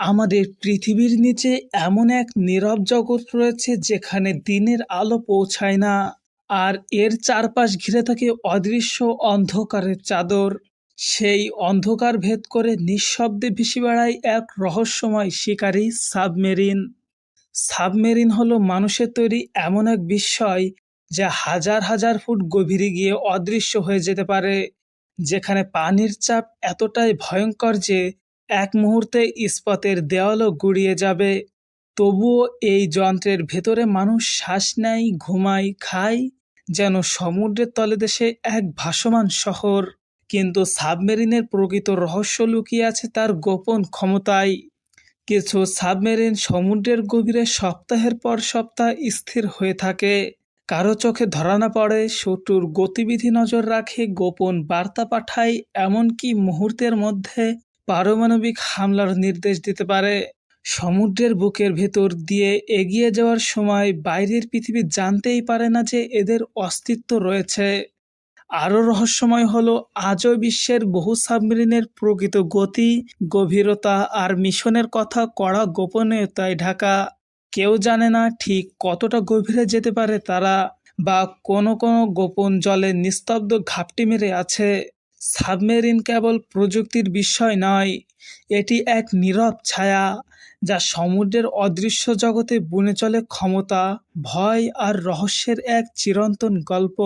আমাদের পৃথিবীর নিচে এমন এক নীরব জগৎ রয়েছে যেখানে দিনের আলো পৌঁছায় না, আর এর চারপাশ ঘিরে থাকে অদৃশ্য অন্ধকারের চাদর। সেই অন্ধকার ভেদ করে নিঃশব্দে ভেসে বেড়ায় এক রহস্যময় শিকারী সাবমেরিন। সাবমেরিন হলো মানুষের তৈরি এমন এক বিস্ময় যা হাজার হাজার ফুট গভীরে গিয়ে অদৃশ্য হয়ে যেতে পারে, যেখানে পানির চাপ এতটাই ভয়ঙ্কর যে এক মুহূর্তে ইস্পাতের দেওয়ালও গুড়িয়ে যাবে। তবুও এই যন্ত্রের ভেতরে মানুষ শ্বাস নেয়, ঘুমায়, খায়, যেন সমুদ্রের তলদেশে এক ভাসমান শহর। কিন্তু সাবমেরিনের প্রকৃত রহস্য লুকিয়ে আছে তার গোপন ক্ষমতায়। কিছু সাবমেরিন সমুদ্রের গভীরে সপ্তাহের পর সপ্তাহ স্থির হয়ে থাকে। কারও চোখে ধরা না পড়ে, শত্রুর গতিবিধি নজর রাখে, গোপন বার্তা পাঠায়, এমনকি মুহূর্তের মধ্যে পারমাণবিক হামলার নির্দেশ দিতে পারে। সমুদ্রের বুকের ভেতর দিয়ে এগিয়ে যাওয়ার সময় বাইরের পৃথিবী জানতেই পারে না যে এদের অস্তিত্ব রয়েছে। আরও রহস্যময় হলো, আজও বিশ্বের বহু সাবমেরিনের প্রকৃত গতি, গভীরতা আর মিশনের কথা কড়া গোপনীয়তায় ঢাকা। কেউ জানে না ঠিক কতটা গভীরে যেতে পারে তারা বা কোনো কোনো গোপন জলে নিস্তব্ধ ঘাপটি মেরে আছে। সাবমেরিন কেবল প্রযুক্তির বিষয় নয়, এটি এক নীরব ছায়া যা সমুদ্রের অদৃশ্য জগতে বুনে চলে ক্ষমতা, ভয় আর রহস্যের এক চিরন্তন গল্প।